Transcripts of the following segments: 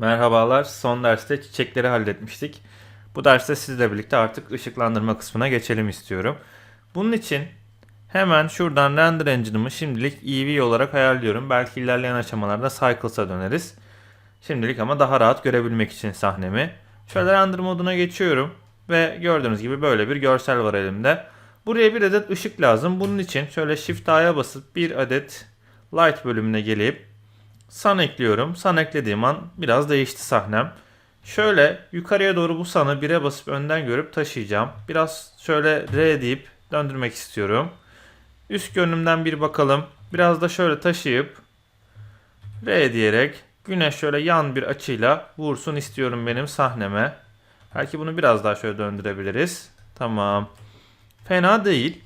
Merhabalar. Son derste çiçekleri halletmiştik. Bu derste sizle birlikte artık ışıklandırma kısmına geçelim istiyorum. Bunun için hemen şuradan render engine'ımı şimdilik EV olarak ayarlıyorum. Belki ilerleyen aşamalarda Cycles'a döneriz. Şimdilik ama daha rahat görebilmek için sahnemi. Şöyle render moduna geçiyorum. Ve gördüğünüz gibi böyle bir görsel var elimde. Buraya bir adet ışık lazım. Bunun için şöyle Shift A'ya basıp bir adet Light bölümüne gelip Sun ekliyorum. Sun eklediğim an biraz değişti sahnem. Şöyle yukarıya doğru bu sun'ı 1'e basıp önden görüp taşıyacağım. Biraz şöyle R deyip döndürmek istiyorum. Üst görünümden bir bakalım. Biraz da şöyle taşıyıp R diyerek güneş şöyle yan bir açıyla vursun istiyorum benim sahneme. Belki bunu biraz daha şöyle döndürebiliriz. Tamam. Fena değil.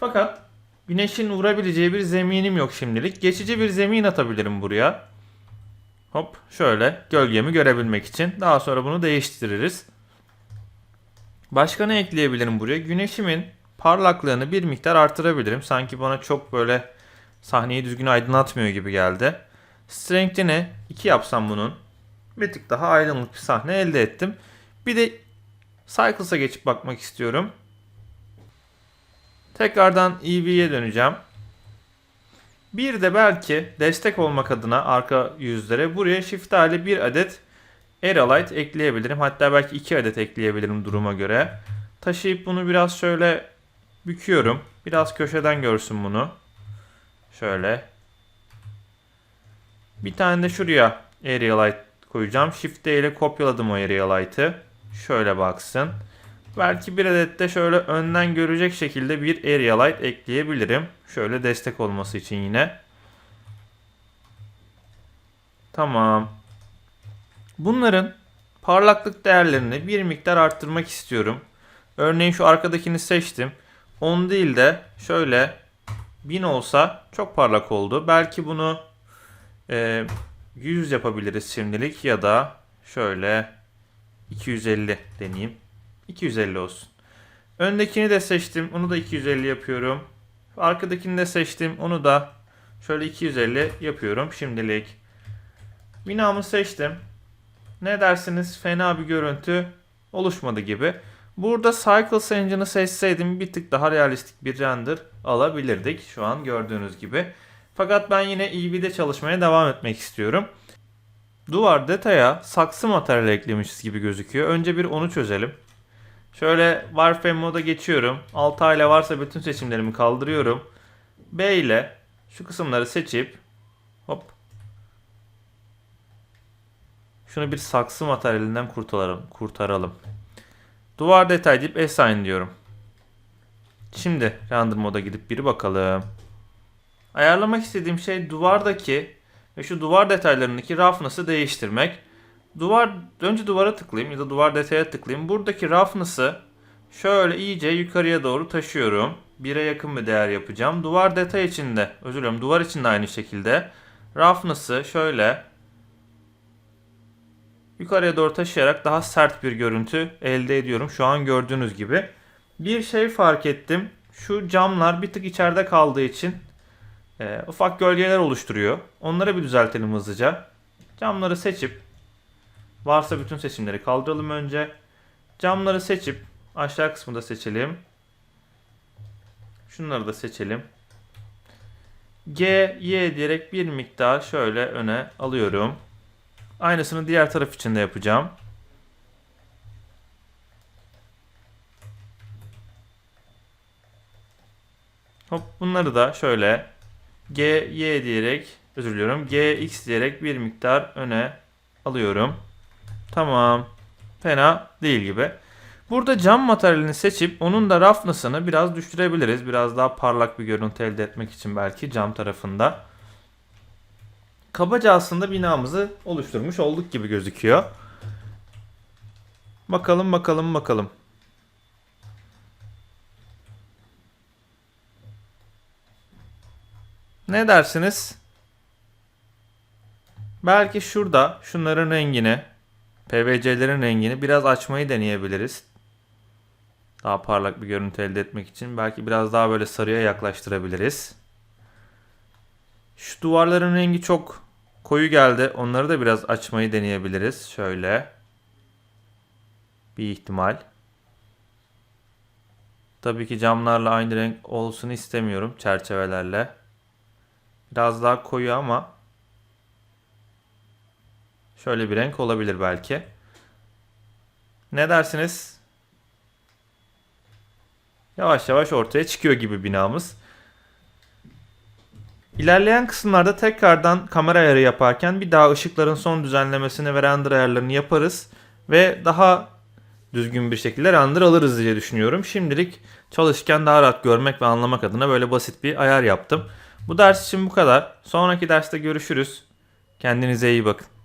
Fakat güneşin vurabileceği bir zeminim yok şimdilik. Geçici bir zemin atabilirim buraya. Hop şöyle gölgemi görebilmek için. Daha sonra bunu değiştiririz. Başka ne ekleyebilirim buraya? Güneşimin parlaklığını bir miktar artırabilirim. Sanki bana çok böyle sahneyi düzgün aydınlatmıyor gibi geldi. Strength'ini 2 yapsam bunun. Bir tık daha aydınlık bir sahne elde ettim. Bir de Cycles'a geçip bakmak istiyorum. Tekrardan EV'ye döneceğim. Bir de belki destek olmak adına arka yüzlere buraya Shift ile bir adet Aerolite ekleyebilirim. Hatta belki iki adet ekleyebilirim duruma göre. Taşıyıp bunu biraz şöyle büküyorum. Biraz köşeden görsün bunu. Şöyle. Bir tane de şuraya Aerolite koyacağım. Shift D ile kopyaladım o Aerolite'ı. Şöyle baksın. Belki bir adet de şöyle önden görecek şekilde bir area light ekleyebilirim. Şöyle destek olması için yine. Tamam. Bunların parlaklık değerlerini bir miktar arttırmak istiyorum. Örneğin şu arkadakini seçtim. 10 değil de şöyle 1000 olsa çok parlak oldu. Belki bunu e, 100 yapabiliriz şimdilik ya da şöyle 250 deneyeyim. 250 olsun. Öndekini de seçtim. Onu da 250 yapıyorum. Arkadakini de seçtim. Onu da şöyle 250 yapıyorum şimdilik. Binamı seçtim. Ne dersiniz? Fena bir görüntü oluşmadı gibi. Burada Cycles Engine'ı seçseydim bir tık daha realistik bir render alabilirdik. Şu an gördüğünüz gibi. Fakat ben yine EV'de çalışmaya devam etmek istiyorum. Duvar detaya saksı materyali eklemişiz gibi gözüküyor. Önce bir onu çözelim. Şöyle Warframe moda geçiyorum. 6 ile varsa bütün seçimlerimi kaldırıyorum. B ile şu kısımları seçip hop şunu bir saksı materyalinden kurtaralım. kurtaralım. Duvar detay deyip assign diyorum. Şimdi render moda gidip bir bakalım. Ayarlamak istediğim şey duvardaki ve şu duvar detaylarındaki roughness'ı değiştirmek. Duvar önce duvara tıklayayım ya da duvar detaya tıklayayım. Buradaki roughness'ı şöyle iyice yukarıya doğru taşıyorum. 1'e yakın bir değer yapacağım. Duvar detay içinde, özür dilerim duvar içinde aynı şekilde roughness'ı şöyle yukarıya doğru taşıyarak daha sert bir görüntü elde ediyorum. Şu an gördüğünüz gibi. Bir şey fark ettim. Şu camlar bir tık içeride kaldığı için e, ufak gölgeler oluşturuyor. Onları bir düzeltelim hızlıca. Camları seçip Varsa bütün seçimleri kaldıralım önce. Camları seçip aşağı kısmı da seçelim. Şunları da seçelim. G, Y diyerek bir miktar şöyle öne alıyorum. Aynısını diğer taraf için de yapacağım. Hop bunları da şöyle G, Y diyerek özür diliyorum. G, X diyerek bir miktar öne alıyorum. Tamam. Fena değil gibi. Burada cam materyalini seçip onun da roughness'ını biraz düşürebiliriz. Biraz daha parlak bir görüntü elde etmek için belki cam tarafında. Kabaca aslında binamızı oluşturmuş olduk gibi gözüküyor. Bakalım bakalım bakalım. Ne dersiniz? Belki şurada şunların rengini PVC'lerin rengini biraz açmayı deneyebiliriz. Daha parlak bir görüntü elde etmek için. Belki biraz daha böyle sarıya yaklaştırabiliriz. Şu duvarların rengi çok koyu geldi. Onları da biraz açmayı deneyebiliriz. Şöyle. Bir ihtimal. Tabii ki camlarla aynı renk olsun istemiyorum çerçevelerle. Biraz daha koyu ama şöyle bir renk olabilir belki. Ne dersiniz? Yavaş yavaş ortaya çıkıyor gibi binamız. İlerleyen kısımlarda tekrardan kamera ayarı yaparken bir daha ışıkların son düzenlemesini ve render ayarlarını yaparız. Ve daha düzgün bir şekilde render alırız diye düşünüyorum. Şimdilik çalışırken daha rahat görmek ve anlamak adına böyle basit bir ayar yaptım. Bu ders için bu kadar. Sonraki derste görüşürüz. Kendinize iyi bakın.